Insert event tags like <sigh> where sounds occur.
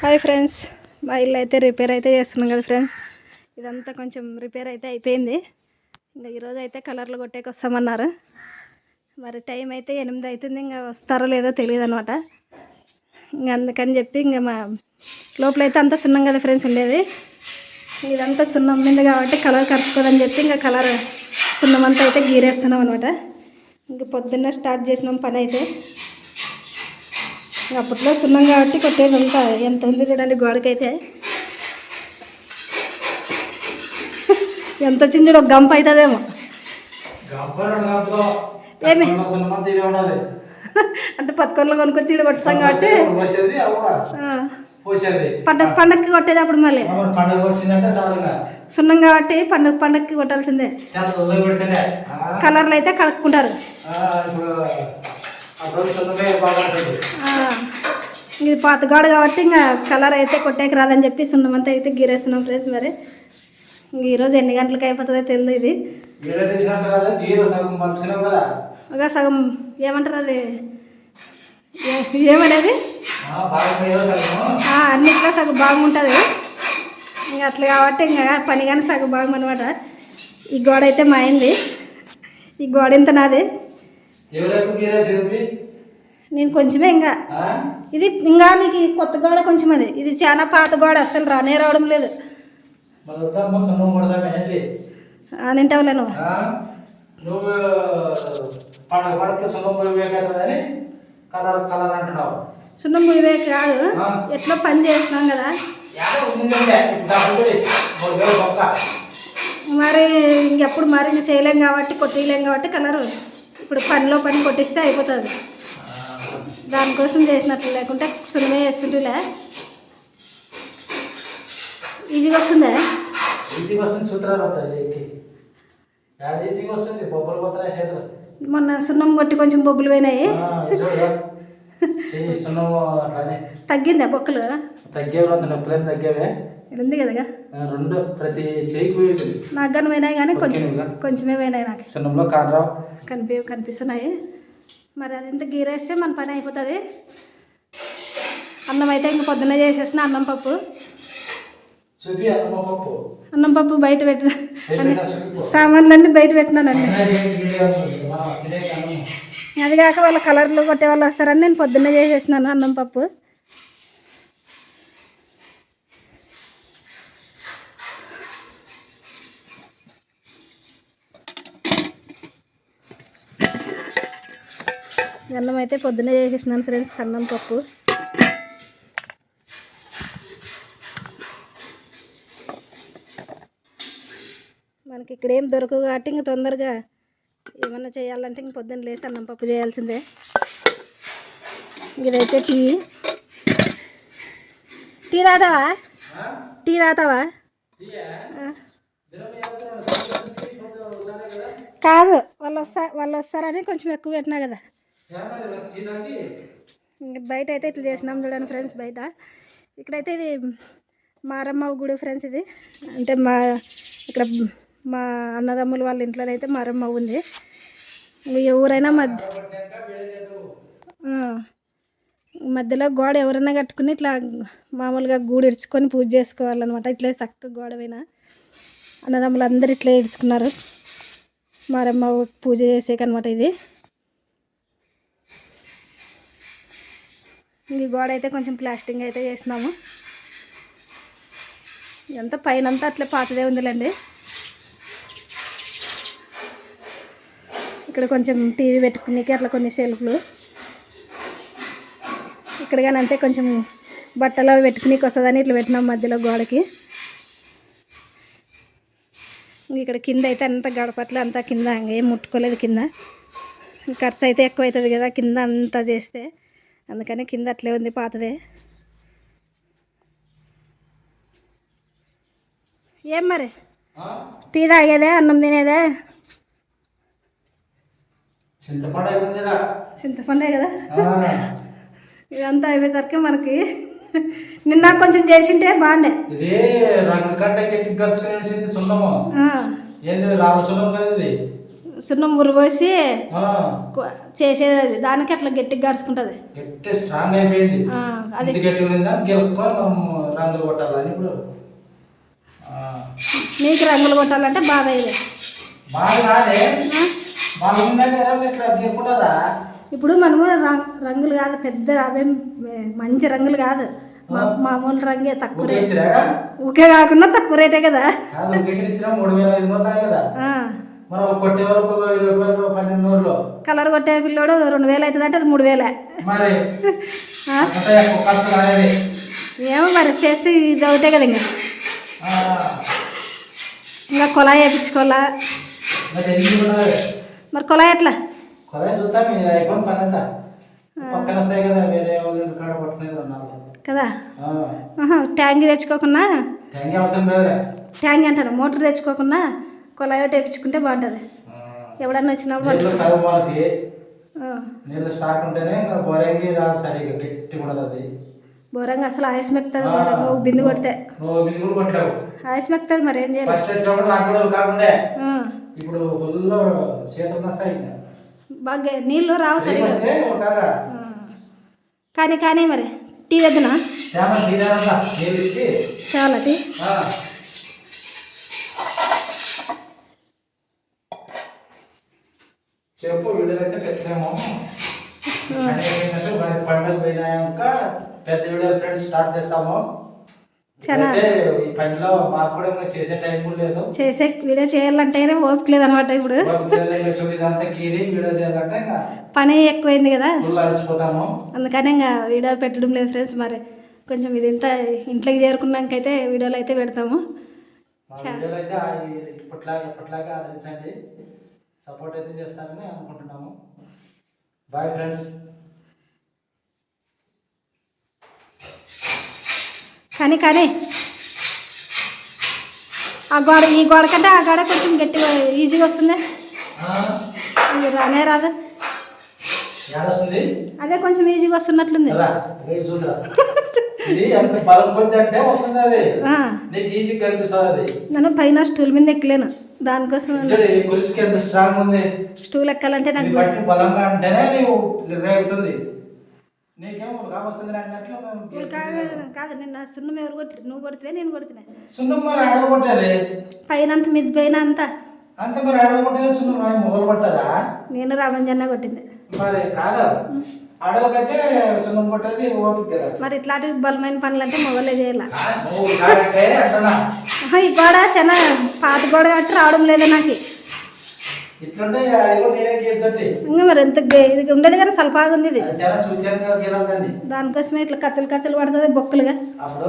Hi friends మా ఇల్లు అయితే రిపేర్ అయితే చేస్తున్నాం కదా ఫ్రెండ్స్. ఇదంతా కొంచెం రిపేర్ అయితే అయిపోయింది. ఇంకా ఈరోజు అయితే కలర్లు కొట్టేకి వస్తామన్నారు. మరి టైం అయితే ఎనిమిది అవుతుంది ఇంకా వస్తారో లేదో తెలియదు అనమాట ఇంకా అందుకని చెప్పి ఇంకా మా లోపల అయితే అంతా సున్నం కదా ఫ్రెండ్స్ ఉండేది. ఇదంతా సున్నం ఉంది కాబట్టి కలర్ కరుచుకోదని చెప్పి ఇంకా కలర్ సున్నం అంతా అయితే గీరేస్తున్నాం అనమాట ఇంక పొద్దున్న స్టార్ట్ చేసినాం పని అయితే. అప్పట్లో సున్నం కాబట్టి కొట్టేది అంతా. ఎంత ఉంది చూడండి గోడకైతే. ఎంత వచ్చింది చూడు గంప అవుతుందేమో. ఏమి? అంటే పదకొండులో కొనుక్కొచ్చి ఈడ కొట్టుతాం కాబట్టి. పండగ పండగకి కొట్టేది అప్పుడు మళ్ళీ. సున్నం కాబట్టి పండగ పండగకి కొట్టాల్సిందే. కలర్లు అయితే కలుపుకుంటారు. ఇది పాత గోడ కాబట్టి ఇంకా కలర్ అయితే కొట్టేకి రాదని చెప్పి సున్నం అంతా అయితే గీరేస్తున్నాం ఫ్రెండ్స్ మరి. ఇంక ఈరోజు ఎన్ని గంటలకు అయిపోతుందో తెలియదు ఇది. ఒక సగం ఏమంటారు అది? ఏమనేది? సగం అన్నిట్లో సగం బాగుంటుంది. ఇంకా అట్లా కాబట్టి ఇంకా పని కానీ సగం భాగం అనమాట ఈ గోడ అయితే మా అయింది ఈ గోడ ఇంత నాది? నేను కొంచెమే ఇంకా? ఇది ఇంకా నీకు కొత్త గోడ కొంచెం అది. ఇది చాలా పాత గోడ అస్సలు రానే రావడం లేదు. నింటవలే నువ్వు? నువ్వు పండుగ పండుగ సున్నం పోయి వేయగలదని కలర్ కలర్ అంటున్నావు. సున్నం ఇవే కాదు. ఎట్లా పని చేస్తున్నాం కదా. మరి ఇంకెప్పుడు మరి చేయలేం కాబట్టి కొట్టలేం కాబట్టి కలరు. ఇప్పుడు పనిలో పని కొట్టిస్తే అయిపోతుంది. దానికోసం చేసినట్లు లేకుంటే సున్నమే వేస్తుంటులే ఈజీగా వస్తుందే? ఈజీగా వస్తుంది సూత్రాలు వస్తాయి ఎక్కి యాడ ఈజీగా వస్తుంది? బొబ్బలు పోతున్నాయి చేతులు. మొన్న సున్నం కొట్టి కొంచెం బొబ్బులు పోయినాయి. తగ్గిందా బొక్కలు? తగ్గేవి నొప్పులేం తగ్గేవే. ఉంది కదా రెండు. ప్రతి నాకు కానీ పోయినాయి కానీ కొంచెం? కొంచెమే పోయినాయి నాకు. సున్నంలో కనిపి కనిపిస్తున్నాయి. మరి అది ఎంత గీరేస్తే మన పని అయిపోతుంది. అన్నం అయితే ఇంక పొద్దున్న చేసేసిన అన్నం పప్పు. అన్నం పప్పు. బయట పెట్టిన. సామాన్లన్నీ బయట పెట్టినానండి. అది కాక వాళ్ళ కలర్లు కొట్టే వాళ్ళు వస్తారని నేను పొద్దున్నే చేసేసినాను అన్నం పప్పు. అన్నం అయితే పొద్దున్నే చేసేసినాను ఫ్రెండ్స్ అన్నం పప్పు. మనకి ఇక్కడ ఏం దొరకవు కాబట్టి ఇంక తొందరగా ఏమన్నా చేయాలంటే ఇంక పొద్దున్న లేసి అన్నం పప్పు చేయాల్సిందే. ఇదైతే టీ. టీ తాతావా టీ తాతావా కాదు వాళ్ళు వస్తా వాళ్ళు వస్తారని కొంచెం ఎక్కువ పెట్టినా కదా. బయట అయితే ఇట్లా చేసినాం చూడండి ఫ్రెండ్స్ బయట. ఇక్కడైతే ఇది మారమ్మ గుడి ఫ్రెండ్స్ ఇది. అంటే మా ఇక్కడ మా అన్నదమ్ములు వాళ్ళ ఇంట్లోనైతే మారమ్మ ఉంది. ఎవరైనా మధ్య మధ్యలో గోడ ఎవరైనా కట్టుకుని ఇట్లా మామూలుగా గూడు ఇడ్చుకొని పూజ చేసుకోవాలన్నమాట. ఇట్లే చక్కగా గోడ పైన అన్నదమ్ములు అందరు ఇట్లే ఇడ్చుకున్నారు. మారమ్మ పూజ చేసేకనమాట ఇది. ఈ గోడ అయితే కొంచెం ప్లాస్టింగ్ అయితే చేసినాము ఎంత పైన అంతా అట్లే పాతదే ఉందిలేండి. ఇక్కడ కొంచెం టీవీ పెట్టుకునేకి అట్లా కొన్ని సెల్ఫ్లు. ఇక్కడ కానీ అంతే కొంచెం బట్టలు అవి పెట్టుకునేకి వస్తుందని ఇట్లా పెట్టినాం మధ్యలో గోడకి. ఇక్కడ కింద అయితే అంత గడపట్లు అంతా కింద ఏం ముట్టుకోలేదు కింద. ఖర్చు అయితే ఎక్కువ అవుతుంది కదా కింద అంతా చేస్తే. అందుకని కింద అట్లే ఉంది పాతదే. ఏం మరి? టీ తాగేదే అన్నం తినేదే? చింతపండు కదా. ఇదంతా అయిపోయేసరికి మనకి నిన్న కొంచెం చేసింటే బాగుండే. రంగు కట్ట గట్టి గరుచుకునేసింది సున్నము. ఆ, ఏంది రాళ్ళ సున్నం కదా ఇది? సున్నం కొ- చేసేది. అది దానికి అట్లా గట్టిగా గరుచుకుంటుంది. గట్టి స్ట్రాంగ్ అయిపోయింది. అది రంగులు కొట్టాలని ఇప్పుడు. నీకు రంగులు కొట్టాలంటే ఇట్లా గెలుపుకుంటారా? ఇప్పుడు మనము రంగులు కాదు పెద్ద అవేం మంచి రంగులు కాదు. మామూలు రంగే తక్కువ రేట్. ఊకే కాకుండా తక్కువ రేటే కదా. ఒక మూడు వేల ఐదు కదా. మనం ఒక కొట్టే వరకు ఒక ఇరవై రూపాయలు పన్నెండు నూరులో కలర్ కొట్టే పిల్లోడు రెండు వేలు అవుతుంది అంటే అది మూడు వేలే. మరి? ఏమో మరి చేసి ఇది ఒకటే కదా ఇంకా. ఇంకా కొలాయి వేయించుకోవాలా? మరి కొలాయి ఎట్లా? కొలై చూద్దాం ఇది అయిపోయిన పని అంతా. పక్కన వస్తాయి కదా వేరే వాళ్ళు కాడ పట్టుకునేది ఉన్నారు కదా? ఆహా, ట్యాంక్ తెచ్చుకోకుండా ట్యాంక్ అవసరం లేదులే. ట్యాంక్ అంటారు మోటార్ తెచ్చుకోకుండా కొలాయి ఒకటి వేయించుకుంటే బాగుంటుంది ఎవడన్నా వచ్చినప్పుడు నీళ్ళు స్టాక్ ఉంటేనే బోరంగి రాదు సరిగ్గా గట్టి ఉండదు అది. బోరంగా అసలు ఆయుస్ మెక్కుతుంది బోరంగా ఒక బిందు కొడితే. ఆయుస్ మెక్కుతుంది మరి ఏం చేయాలి? ఇప్పుడు ఫుల్ బాగా నీళ్ళు రావు రేపు సరిగా. వస్తే ఒక ఆ. కానీ కానీ మరి టీ వద్దునా? చాలా టీ చెప్పు వీడియోలు అయితే పెట్టలేము పండుగ పోయినాక పెద్ద వీడియో ఫ్రెండ్స్ స్టార్ట్ చేస్తాము. చేసే టైం కూడా లేదు. చేసే వీడియో చేయాలంటేనే ఓపిక లేదనమాట ఇప్పుడు. పని ఎక్కువైంది కదా. అందుకని ఇంకా వీడియో పెట్టడం లేదు ఫ్రెండ్స్ మరి కొంచెం ఇది ఇంత ఇంట్లోకి చేరుకున్నాకైతే వీడియోలు అయితే పెడతాము సపోర్ట్ అయితే చేస్తారని అనుకుంటున్నాము. బాయ్ ఫ్రెండ్స్ కానీ కానీ. ఆ గోడ ఈ గోడ కంటే ఆ గోడ కొంచెం గట్టిగా ఈజీగా వస్తుంది. రానే రాదు. అదే కొంచెం ఈజీగా వస్తున్నట్లుంది. <laughs> నేను పైన స్టూల్ మీద ఎక్కలేను. దానికోసం స్టూల్ ఎక్కాలంటే నాకు బలంగా అంటేనే రేగుతుంది. కాదు నిన్న సున్నం ఎవరు కొట్టి నువ్వు కొడితే నేను కొడుతున్నా? సున్నం మరి ఆడవ కొట్టేది? పైన అంత మిద్ది పైన అంతా. అంత మరి ఆడవ కొట్టేది సున్నం? మొదలు పడతారా నేను రామంజన్న కొట్టింది. మరి కాదా? ఆడవాళ్ళకైతే సున్నం కొట్టేది ఓపిక కదా. మరి ఇట్లాంటి బలమైన పనులు అంటే మొగలే చేయాల ఈ గోడ చాలా పాత గోడ కాబట్టి రావడం లేదు నాకు. ఇంకా మరి ఎంత ఇది ఉండేది కానీ సలపాగా ఉంది ఇది. దానికోసమే ఇట్లా కచ్చలు కచ్చలు పడుతుంది బొక్కలుగా. అప్పుడు